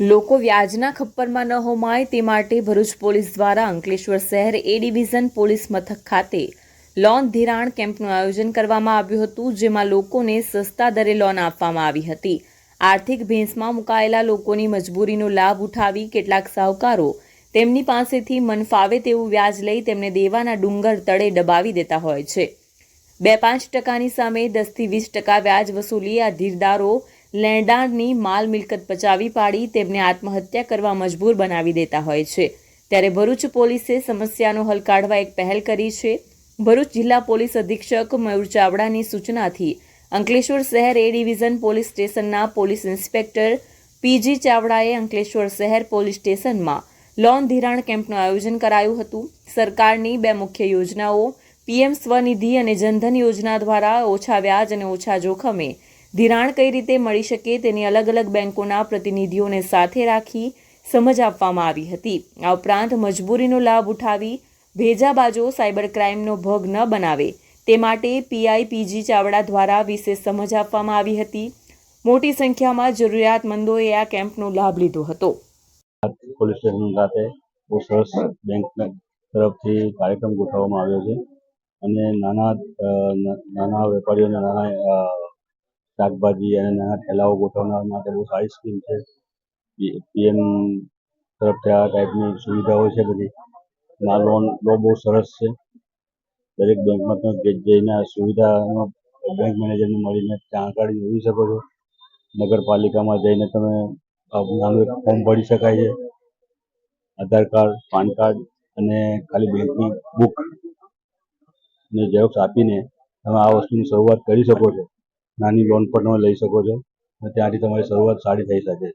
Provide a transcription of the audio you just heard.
લોકો વ્યાજના ખપ્પરમાં ન હોમાય તે માટે ભરૂચ પોલીસ દ્વારા અંકલેશ્વર શહેર એ ડિવિઝન પોલીસ મથક ખાતે લોન ધિરાણ કેમ્પનું આયોજન કરવામાં આવ્યું હતું, જેમાં લોકોને સસ્તા દરે લોન આપવામાં આવી હતી. આર્થિક ભેંસમાં મુકાયેલા લોકોની મજબૂરીનો લાભ ઉઠાવી કેટલાક સાહુકારો તેમની પાસેથી મન ફાવે તેવું વ્યાજ લઈ તેમને દેવાના ડુંગર તળે દબાવી દેતા હોય છે. બે પાંચ ટકાની સામે દસથી વીસ ટકા વ્યાજ વસૂલી આ ધીરદારો લેણદારની માલ મિલકત પચાવી પાડી તેમને આત્મહત્યા કરવા મજબૂર બનાવી દેતા હોય છે. ત્યારે ભરૂચ પોલીસે સમસ્યાનો હલ કાઢવા એક પહેલ કરી છે. ભરૂચ જિલ્લા પોલીસ અધિક્ષક મયુર ચાવડાની સૂચનાથી અંકલેશ્વર શહેર એ ડિવિઝન પોલીસ સ્ટેશનના પોલીસ ઇન્સ્પેક્ટર પીજી ચાવડાએ અંકલેશ્વર શહેર પોલીસ સ્ટેશનમાં લોન ધિરાણ કેમ્પનું આયોજન કરાયું હતું. સરકારની બે મુખ્ય યોજનાઓ, પીએમ સ્વનિધિ અને જનધન યોજના દ્વારા ઓછા વ્યાજ અને ઓછા જોખમે ધિરાણ કઈ રીતે મળી શકે તેની અલગ અલગ બેંકોના પ્રતિનિધિઓને સાથે રાખી સમજ આપવામાં આવી હતી. આ ઉપરાંત મજબૂરીનો લાભ ઉઠાવી ભેજાબાજો સાયબર ક્રાઇમનો ભોગ ન બનાવે. તે માટે પીઆઈ પીજી ચાવડા દ્વારા વિશેષ સમજ આપવામાં આવી હતી. મોટી સંખ્યામાં જરૂરિયાતમંદોએ આ કેમ્પનો લાભ લીધો હતો. પોલીસ સ્ટેશન ખાતે બહુ સરસ બેંક તરફથી કાર્યક્રમ ગોઠવવામાં આવ્યો છે. અને નાના નાના વેપારીઓને નાના શાકભાજી અને નાના ઠેલાઓ ગોઠવનાર માટે બહુ સારી સ્કીમ છે. પીએમ તરફથી આ ટાઈપની સુવિધાઓ છે બધી. આ લોન લો બહુ સરસ છે. દરેક બેંકમાં તમે જઈને આ સુવિધાનો બેંક મેનેજરને મળીને જાણકારી મેળવી શકો છો. નગરપાલિકામાં જઈને તમે નાનું એક ફોર્મ ભરી શકાય છે. આધાર કાર્ડ, પાન કાર્ડ અને ખાલી બેંકની બુક ને ઝેરોક્ષ આપીને તમે આ વસ્તુની શરૂઆત કરી શકો છો. નાની લોન પણ તમે લઈ શકો છો. અને ત્યાંથી તમારી શરૂઆત સારી થઈ શકે છે.